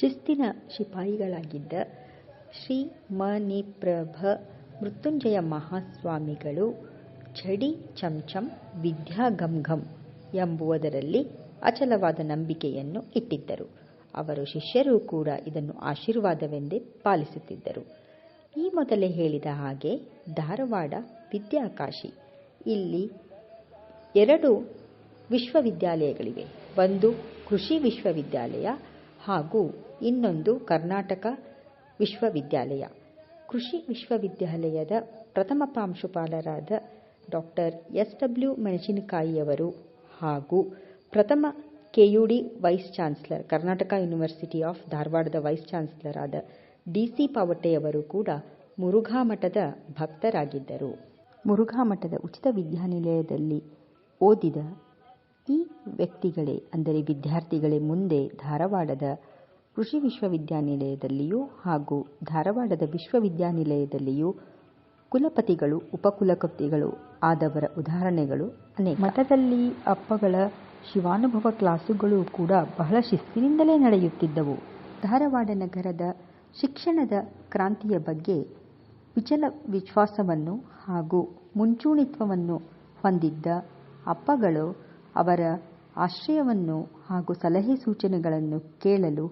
ಶಿಸ್ತಿನ ಶಿಪಾಯಿಗಳಾಗಿದ್ದ ಶ್ರೀ ಮಣಿಪ್ರಭ ಮೃತ್ಯುಂಜಯ ಮಹಾಸ್ವಾಮಿಗಳು ಛಡಿ ಚಂಚಂ ವಿದ್ಯಾ ಘಂ ಎಂಬುವುದರಲ್ಲಿ ಅಚಲವಾದ ನಂಬಿಕೆಯನ್ನು ಇಟ್ಟಿದ್ದರು. ಅವರು ಶಿಷ್ಯರೂ ಕೂಡ ಇದನ್ನು ಆಶೀರ್ವಾದವೆಂದೇ ಪಾಲಿಸುತ್ತಿದ್ದರು. ಈ ಮೊದಲೇ ಹೇಳಿದ ಹಾಗೆ ಧಾರವಾಡ ವಿದ್ಯಾಕಾಶಿ. ಇಲ್ಲಿ ಎರಡು ವಿಶ್ವವಿದ್ಯಾಲಯಗಳಿವೆ. ಒಂದು ಕೃಷಿ ವಿಶ್ವವಿದ್ಯಾಲಯ ಹಾಗೂ ಇನ್ನೊಂದು ಕರ್ನಾಟಕ ವಿಶ್ವವಿದ್ಯಾಲಯ. ಕೃಷಿ ವಿಶ್ವವಿದ್ಯಾಲಯದ ಪ್ರಥಮ ಪ್ರಾಂಶುಪಾಲರಾದ ಡಾಕ್ಟರ್ ಎಸ್. ಡಬ್ಲ್ಯೂ. ಮೆಣಸಿನಕಾಯಿಯವರು ಹಾಗೂ ಪ್ರಥಮ KUD vice chancellor, Karnataka university of ಧಾರವಾಡದ ವೈಸ್ ಚಾನ್ಸಲರ್ ಆದ ಡಿ. ಸಿ. ಪಾವಟೆಯವರು ಕೂಡ ಮುರುಘಾಮಠದ ಭಕ್ತರಾಗಿದ್ದರು. ಮುರುಘಾಮಠದ ಉಚಿತ ವಿದ್ಯಾನಿಲಯದಲ್ಲಿ ಓದಿದ ಈ ವ್ಯಕ್ತಿಗಳೇ ಅಂದರೆ ವಿದ್ಯಾರ್ಥಿಗಳೇ ಮುಂದೆ ಧಾರವಾಡದ ಕೃಷಿ ವಿಶ್ವವಿದ್ಯಾನಿಲಯದಲ್ಲಿಯೂ ಹಾಗೂ ಧಾರವಾಡದ ವಿಶ್ವವಿದ್ಯಾನಿಲಯದಲ್ಲಿಯೂ ಕುಲಪತಿಗಳು ಉಪಕುಲಪತಿಗಳು ಆದವರ ಉದಾಹರಣೆಗಳು ಅನೇಕ. ಮಠದಲ್ಲಿ ಅಪ್ಪಗಳ ಶಿವಾನುಭವ ಕ್ಲಾಸುಗಳು ಕೂಡ ಬಹಳ ಶಿಸ್ತಿನಿಂದಲೇ ನಡೆಯುತ್ತಿದ್ದವು. ಧಾರವಾಡ ನಗರದ ಶಿಕ್ಷಣದ ಕ್ರಾಂತಿಯ ಬಗ್ಗೆ ವಿಚಲ ವಿಶ್ವಾಸವನ್ನು ಹಾಗೂ ಮುಂಚೂಣಿತ್ವವನ್ನು ಹೊಂದಿದ್ದ ಅಪ್ಪಗಳು ಅವರ ಆಶ್ರಯವನ್ನು ಹಾಗೂ ಸಲಹೆ ಸೂಚನೆಗಳನ್ನು ಕೇಳಲು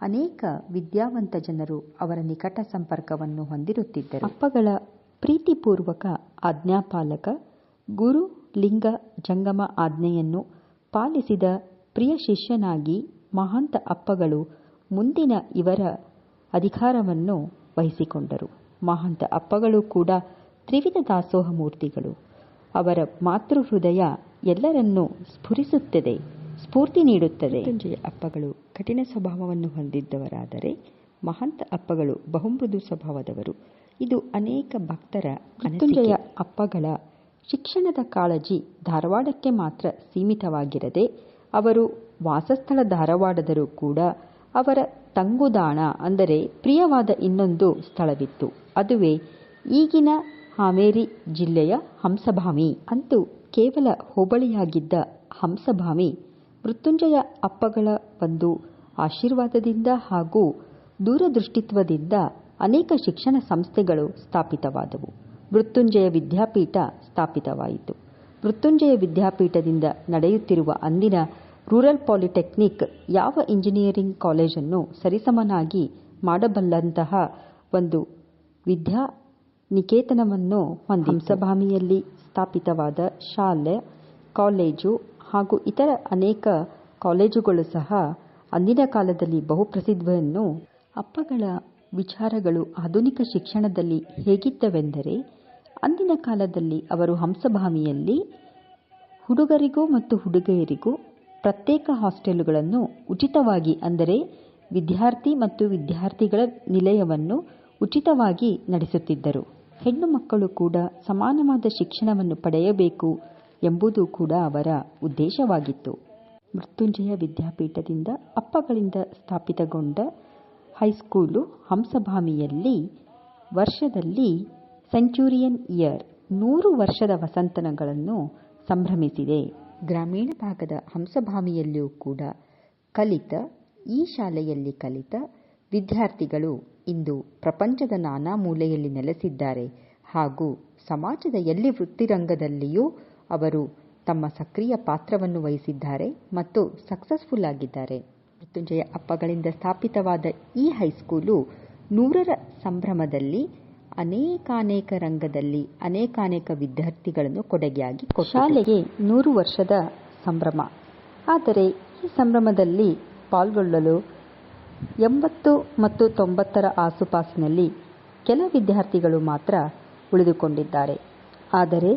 ಅನೇಕ ವಿದ್ಯಾವಂತ ಜನರು ಅವರ ನಿಕಟ ಸಂಪರ್ಕವನ್ನು ಹೊಂದಿರುತ್ತಿದ್ದರು. ಅಪ್ಪಗಳ ಪ್ರೀತಿಪೂರ್ವಕ ಆಜ್ಞಾಪಾಲಕ ಗುರು ಲಿಂಗ ಜಂಗಮ ಆಜ್ಞೆಯನ್ನು ಪಾಲಿಸಿದ ಪ್ರಿಯ ಶಿಷ್ಯನಾಗಿ ಮಹಾಂತ ಅಪ್ಪಗಳು ಮುಂದಿನ ಇವರ ಅಧಿಕಾರವನ್ನು ವಹಿಸಿಕೊಂಡರು. ಮಹಾಂತ ಅಪ್ಪಗಳು ಕೂಡ ತ್ರಿವಿಧ ದಾಸೋಹ ಮೂರ್ತಿಗಳು. ಅವರ ಮಾತೃಹೃದಯ ಎಲ್ಲರನ್ನೂ ಸ್ಫುರಿಸುತ್ತದೆ, ಸ್ಫೂರ್ತಿ ನೀಡುತ್ತದೆ. ಮೃತ್ಯುಂಜಯ ಅಪ್ಪಗಳು ಕಠಿಣ ಸ್ವಭಾವವನ್ನು ಹೊಂದಿದ್ದವರಾದರೆ ಮಹಂತ ಅಪ್ಪಗಳು ಬಹುಮೃದು ಸ್ವಭಾವದವರು. ಇದು ಅನೇಕ ಭಕ್ತರ. ಮೃತ್ಯುಂಜಯ ಅಪ್ಪಗಳ ಶಿಕ್ಷಣದ ಕಾಳಜಿ ಧಾರವಾಡಕ್ಕೆ ಮಾತ್ರ ಸೀಮಿತವಾಗಿರದೆ ಅವರು ವಾಸಸ್ಥಳ ಧಾರವಾಡದರೂ ಕೂಡ ಅವರ ತಂಗುದಾಣ ಅಂದರೆ ಪ್ರಿಯವಾದ ಇನ್ನೊಂದು ಸ್ಥಳವಿತ್ತು. ಅದುವೇ ಈಗಿನ ಹಾವೇರಿ ಜಿಲ್ಲೆಯ ಹಂಸಭಾಮಿ. ಅಂದು ಕೇವಲ ಹೋಬಳಿಯಾಗಿದ್ದ ಹಂಸಭಾಮಿ ಮೃತ್ಯುಂಜಯ ಅಪ್ಪಗಳ ಒಂದು ಆಶೀರ್ವಾದದಿಂದ ಹಾಗೂ ದೂರದೃಷ್ಟಿತ್ವದಿಂದ ಅನೇಕ ಶಿಕ್ಷಣ ಸಂಸ್ಥೆಗಳು ಸ್ಥಾಪಿತವಾದವು. ಮೃತ್ಯುಂಜಯ ವಿದ್ಯಾಪೀಠ ಸ್ಥಾಪಿತವಾಯಿತು. ಮೃತ್ಯುಂಜಯ ವಿದ್ಯಾಪೀಠದಿಂದ ನಡೆಯುತ್ತಿರುವ ಅಂದಿನ ರೂರಲ್ ಪಾಲಿಟೆಕ್ನಿಕ್ ಯಾವ ಇಂಜಿನಿಯರಿಂಗ್ ಕಾಲೇಜನ್ನು ಸರಿಸಮನಾಗಿ ಮಾಡಬಲ್ಲಂತಹ ಒಂದು ವಿದ್ಯಾನಿಕೇತನವನ್ನು ಹೊಂದಿತ್ತು. ಹಂಸಭಾಮಿಯಲ್ಲಿ ಸ್ಥಾಪಿತವಾದ ಶಾಲೆ, ಕಾಲೇಜು ಹಾಗೂ ಇತರ ಅನೇಕ ಕಾಲೇಜುಗಳು ಸಹ ಅಂದಿನ ಕಾಲದಲ್ಲಿ ಬಹುಪ್ರಸಿದ್ಧವನ್ನು ಅಪ್ಪಗಳ ವಿಚಾರಗಳು ಆಧುನಿಕ ಶಿಕ್ಷಣದಲ್ಲಿ ಹೇಗಿದ್ದವೆಂದರೆ ಅಂದಿನ ಕಾಲದಲ್ಲಿ ಅವರು ಹಂಸಭಾಮಿಯಲ್ಲಿ ಹುಡುಗರಿಗೂ ಮತ್ತು ಹುಡುಗಿಯರಿಗೂ ಪ್ರತ್ಯೇಕ ಹಾಸ್ಟೆಲುಗಳನ್ನು ಉಚಿತವಾಗಿ ಅಂದರೆ ವಿದ್ಯಾರ್ಥಿ ಮತ್ತು ವಿದ್ಯಾರ್ಥಿಗಳ ನಿಲಯವನ್ನು ಉಚಿತವಾಗಿ ನಡೆಸುತ್ತಿದ್ದರು. ಹೆಣ್ಣು ಮಕ್ಕಳು ಕೂಡ ಸಮಾನವಾದ ಶಿಕ್ಷಣವನ್ನು ಪಡೆಯಬೇಕು ಎಂಬುದು ಕೂಡ ಅವರ ಉದ್ದೇಶವಾಗಿತ್ತು. ಮೃತ್ಯುಂಜಯ ವಿದ್ಯಾಪೀಠದಿಂದ ಅಪ್ಪಗಳಿಂದ ಸ್ಥಾಪಿತಗೊಂಡ ಹೈಸ್ಕೂಲು ಹಂಸಭಾಮಿಯಲ್ಲಿ ವರ್ಷದಲ್ಲಿ ಸೆಂಚುರಿಯನ್ ಇಯರ್ ನೂರು ವರ್ಷದ ವಸಂತನಗಳನ್ನು ಸಂಭ್ರಮಿಸಿದೆ. ಗ್ರಾಮೀಣ ಭಾಗದ ಹಂಸಭಾಮಿಯಲ್ಲಿಯೂ ಕೂಡ ಕಲಿತ, ಈ ಶಾಲೆಯಲ್ಲಿ ಕಲಿತ ವಿದ್ಯಾರ್ಥಿಗಳು ಇಂದು ಪ್ರಪಂಚದ ನಾನಾ ಮೂಲೆಯಲ್ಲಿ ನೆಲೆಸಿದ್ದಾರೆ ಹಾಗೂ ಸಮಾಜದ ಎಲ್ಲ ವೃತ್ತಿರಂಗದಲ್ಲಿಯೂ ಅವರು ತಮ್ಮ ಸಕ್ರಿಯ ಪಾತ್ರವನ್ನು ವಹಿಸಿದ್ದಾರೆ ಮತ್ತು ಸಕ್ಸಸ್ಫುಲ್ ಆಗಿದ್ದಾರೆ. ಮೃತ್ಯುಂಜಯ ಅಪ್ಪಗಳಿಂದ ಸ್ಥಾಪಿತವಾದ ಈ ಹೈಸ್ಕೂಲು ನೂರರ ಸಂಭ್ರಮದಲ್ಲಿ ಅನೇಕಾನೇಕ ರಂಗದಲ್ಲಿ ಅನೇಕಾನೇಕ ವಿದ್ಯಾರ್ಥಿಗಳನ್ನು ಕೊಡುಗೆಯಾಗಿ. ಶಾಲೆಗೆ ನೂರು ವರ್ಷದ ಸಂಭ್ರಮ. ಆದರೆ ಈ ಸಂಭ್ರಮದಲ್ಲಿ ಪಾಲ್ಗೊಳ್ಳಲು ಎಂಬತ್ತು ಮತ್ತು ತೊಂಬತ್ತರ ಆಸುಪಾಸಿನಲ್ಲಿ ಕೆಲ ವಿದ್ಯಾರ್ಥಿಗಳು ಮಾತ್ರ ಉಳಿದುಕೊಂಡಿದ್ದಾರೆ. ಆದರೆ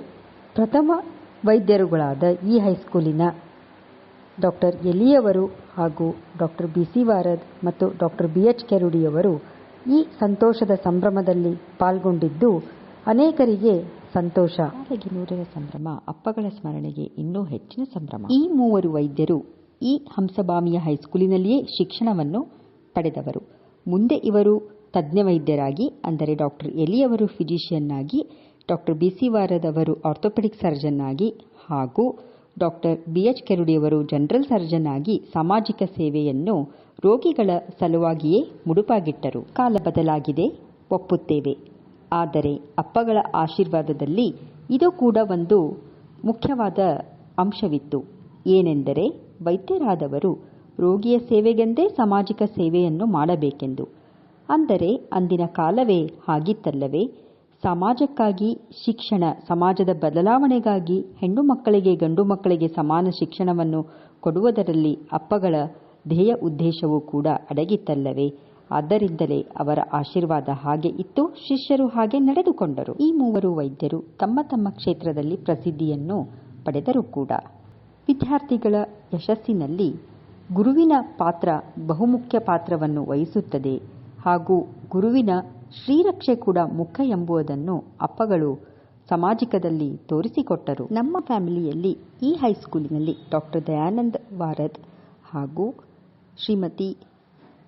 ಪ್ರಥಮ ವೈದ್ಯರುಗಳಾದ ಈ ಹೈಸ್ಕೂಲಿನ ಡಾಕ್ಟರ್ ಎಲಿಯವರು ಹಾಗೂ ಡಾಕ್ಟರ್ ಬಿ. ಸಿ. ವಾರದ್ ಮತ್ತು ಡಾಕ್ಟರ್ ಬಿ. ಎಚ್. ಕೆರುಡಿಯವರು ಈ ಸಂತೋಷದ ಸಂಭ್ರಮದಲ್ಲಿ ಪಾಲ್ಗೊಂಡಿದ್ದು ಅನೇಕರಿಗೆ ಸಂತೋಷ. ನೂರರ ಸಂಭ್ರಮ, ಅಪ್ಪಗಳ ಸ್ಮರಣೆಗೆ ಇನ್ನೂ ಹೆಚ್ಚಿನ ಸಂಭ್ರಮ. ಈ ಮೂವರು ವೈದ್ಯರು ಈ ಹಂಸಭಾಮಿಯ ಹೈಸ್ಕೂಲಿನಲ್ಲಿಯೇ ಶಿಕ್ಷಣವನ್ನು ಪಡೆದವರು. ಮುಂದೆ ಇವರು ತಜ್ಞ ವೈದ್ಯರಾಗಿ ಅಂದರೆ ಡಾಕ್ಟರ್ ಎಲಿಯವರು ಫಿಜಿಷಿಯನ್ ಆಗಿ, ಡಾಕ್ಟರ್ ಬಿ. ಸಿ. ವಾರದ್ ಅವರು ಆರ್ಥೋಪೆಡಿಕ್ ಸರ್ಜನ್ ಆಗಿ ಹಾಗೂ ಡಾಕ್ಟರ್ ಬಿ ಎಚ್ ಕೆರುಡಿಯವರು ಜನರಲ್ ಸರ್ಜನ್ ಆಗಿ ಸಾಮಾಜಿಕ ಸೇವೆಯನ್ನು ರೋಗಿಗಳ ಸಲುವಾಗಿಯೇ ಮುಡುಪಾಗಿಟ್ಟರು ಕಾಲ ಬದಲಾಗಿದೆ ಒಪ್ಪುತ್ತೇವೆ ಆದರೆ ಅಪ್ಪಗಳ ಆಶೀರ್ವಾದದಲ್ಲಿ ಇದು ಕೂಡ ಒಂದು ಮುಖ್ಯವಾದ ಅಂಶವಿತ್ತು ಏನೆಂದರೆ ವೈದ್ಯರಾದವರು ರೋಗಿಯ ಸೇವೆಗೆಂದೇ ಸಾಮಾಜಿಕ ಸೇವೆಯನ್ನು ಮಾಡಬೇಕೆಂದು. ಅಂದರೆ ಅಂದಿನ ಕಾಲವೇ ಹಾಗಿತ್ತಲ್ಲವೇ, ಸಮಾಜಕ್ಕಾಗಿ ಶಿಕ್ಷಣ, ಸಮಾಜದ ಬದಲಾವಣೆಗಾಗಿ ಹೆಣ್ಣು ಮಕ್ಕಳಿಗೆ ಗಂಡು ಮಕ್ಕಳಿಗೆ ಸಮಾನ ಶಿಕ್ಷಣವನ್ನು ಕೊಡುವುದರಲ್ಲಿ ಅಪ್ಪಗಳ ಧ್ಯೇಯ ಉದ್ದೇಶವೂ ಕೂಡ ಅಡಗಿತ್ತಲ್ಲವೇ, ಆದ್ದರಿಂದಲೇ ಅವರ ಆಶೀರ್ವಾದ ಹಾಗೆ ಇತ್ತು, ಶಿಷ್ಯರು ಹಾಗೆ ನಡೆದುಕೊಂಡರು. ಈ ಮೂವರು ವೈದ್ಯರು ತಮ್ಮ ತಮ್ಮ ಕ್ಷೇತ್ರದಲ್ಲಿ ಪ್ರಸಿದ್ಧಿಯನ್ನು ಪಡೆದರು ಕೂಡ ವಿದ್ಯಾರ್ಥಿಗಳ ಯಶಸ್ಸಿನಲ್ಲಿ ಗುರುವಿನ ಪಾತ್ರ ಬಹುಮುಖ್ಯ ಪಾತ್ರವನ್ನು ವಹಿಸುತ್ತದೆ ಹಾಗೂ ಗುರುವಿನ ಶ್ರೀರಕ್ಷೆ ಕೂಡ ಮುಖ್ಯ ಎಂಬುದನ್ನು ಅಪ್ಪಗಳು ಸಾಮಾಜಿಕದಲ್ಲಿ ತೋರಿಸಿಕೊಟ್ಟರು. ನಮ್ಮ ಫ್ಯಾಮಿಲಿಯಲ್ಲಿ ಈ ಹೈಸ್ಕೂಲಿನಲ್ಲಿ ಡಾಕ್ಟರ್ ದಯಾನಂದ್ ವಾರದ್ ಹಾಗೂ ಶ್ರೀಮತಿ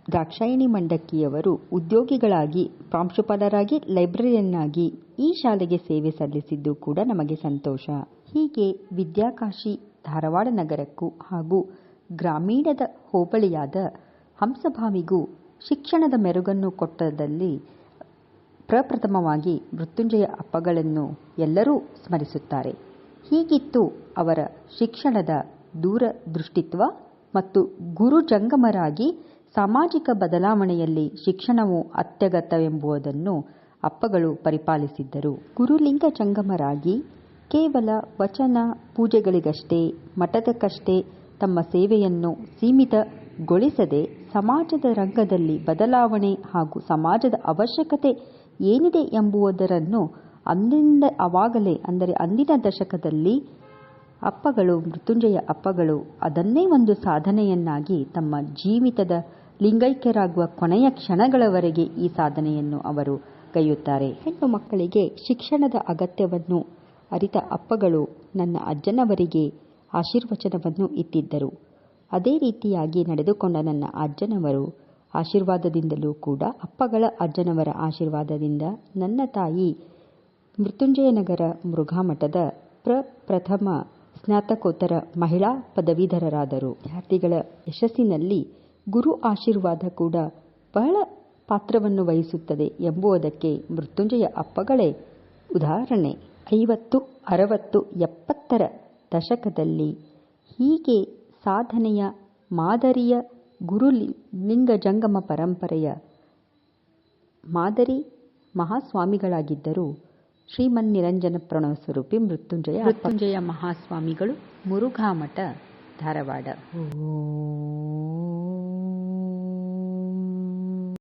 ದ್ರಾಕ್ಷಾಯಿಣಿ ಮಂಡಕ್ಕಿಯವರು ಉದ್ಯೋಗಿಗಳಾಗಿ, ಪ್ರಾಂಶುಪಾಲರಾಗಿ, ಲೈಬ್ರರಿಯನ್ನಾಗಿ ಈ ಶಾಲೆಗೆ ಸೇವೆ ಸಲ್ಲಿಸಿದ್ದು ಕೂಡ ನಮಗೆ ಸಂತೋಷ. ಹೀಗೆ ವಿದ್ಯಾಕಾಶಿ ಧಾರವಾಡ ನಗರಕ್ಕೂ ಹಾಗೂ ಗ್ರಾಮೀಣದ ಹೋಬಳಿಯಾದ ಹಂಸಭಾವಿಗೂ ಶಿಕ್ಷಣದ ಮೆರುಗನ್ನು ಕೊಟ್ಟದಲ್ಲಿ ಪ್ರಪ್ರಥಮವಾಗಿ ಮೃತ್ಯುಂಜಯ ಅಪ್ಪಗಳನ್ನು ಎಲ್ಲರೂ ಸ್ಮರಿಸುತ್ತಾರೆ. ಹೀಗಿತ್ತು ಅವರ ಶಿಕ್ಷಣದ ದೂರದೃಷ್ಟಿತ್ವ ಮತ್ತು ಗುರು ಜಂಗಮರಾಗಿ ಸಾಮಾಜಿಕ ಬದಲಾವಣೆಯಲ್ಲಿ ಶಿಕ್ಷಣವು ಅತ್ಯಗತ್ಯವೆಂಬುದನ್ನು ಅಪ್ಪಗಳು ಪರಿಪಾಲಿಸಿದ್ದರು. ಗುರುಲಿಂಗ ಜಂಗಮರಾಗಿ ಕೇವಲ ವಚನ ಪೂಜೆಗಳಿಗಷ್ಟೇ, ಮಠದಕ್ಕಷ್ಟೇ ತಮ್ಮ ಸೇವೆಯನ್ನು ಸೀಮಿತಗೊಳಿಸದೆ ಸಮಾಜದ ರಂಗದಲ್ಲಿ ಬದಲಾವಣೆ ಹಾಗೂ ಸಮಾಜದ ಅವಶ್ಯಕತೆ ಏನಿದೆ ಎಂಬುವುದರನ್ನು ಅಂದಿನಿಂದ ಅವಾಗಲೇ, ಅಂದರೆ ಅಂದಿನ ದಶಕದಲ್ಲಿ ಅಪ್ಪಗಳು, ಮೃತ್ಯುಂಜಯ ಅಪ್ಪಗಳು ಅದನ್ನೇ ಒಂದು ಸಾಧನೆಯನ್ನಾಗಿ ತಮ್ಮ ಜೀವಿತದ ಲಿಂಗೈಕ್ಯರಾಗುವ ಕೊನೆಯ ಕ್ಷಣಗಳವರೆಗೆ ಈ ಸಾಧನೆಯನ್ನು ಅವರು ಕೈಯುತ್ತಾರೆ. ಹೆಣ್ಣು ಮಕ್ಕಳಿಗೆ ಶಿಕ್ಷಣದ ಅಗತ್ಯವನ್ನು ಅರಿತ ಅಪ್ಪಗಳು ನನ್ನ ಅಜ್ಜನವರಿಗೆ ಆಶೀರ್ವಚನವನ್ನು ಇತ್ತಿದ್ದರು ಅದೇ ರೀತಿಯಾಗಿ ನಡೆದುಕೊಂಡ ನನ್ನ ಅಜ್ಜನವರು ಆಶೀರ್ವಾದದಿಂದಲೂ ಕೂಡ ಅಪ್ಪಗಳ ಅಜ್ಜನವರ ಆಶೀರ್ವಾದದಿಂದ ನನ್ನ ತಾಯಿ ಮೃತ್ಯುಂಜಯನಗರ ಮೃಗಾಮಠದ ಪ್ರಪ್ರಥಮ ಸ್ನಾತಕೋತ್ತರ ಮಹಿಳಾ ಪದವೀಧರರಾದರು. ವಿದ್ಯಾರ್ಥಿಗಳ ಯಶಸ್ಸಿನಲ್ಲಿ ಗುರು ಆಶೀರ್ವಾದ ಕೂಡ ಬಹಳ ಪಾತ್ರವನ್ನು ವಹಿಸುತ್ತದೆ ಎಂಬುದಕ್ಕೆ ಮೃತ್ಯುಂಜಯ ಅಪ್ಪಗಳೇ ಉದಾಹರಣೆ. ಐವತ್ತು, ಅರವತ್ತು, ಎಪ್ಪತ್ತರ ದಶಕದಲ್ಲಿ ಹೀಗೆ ಸಾಧನೆಯ ಮಾದರಿಯ ಗುರುಲಿ ಲಿಂಗ ಜಂಗಮ ಪರಂಪರೆಯ ಮಾದರಿ ಮಹಾಸ್ವಾಮಿಗಳಾಗಿದ್ದರು ಶ್ರೀಮನ್ನಿರಂಜನ ಪ್ರಣವ ಸ್ವರೂಪಿ ಮೃತ್ಯುಂಜಯ ಮೃತ್ಯುಂಜಯ ಮಹಾಸ್ವಾಮಿಗಳು ಮುರುಘಾಮಠ ಧಾರವಾಡ. ಓ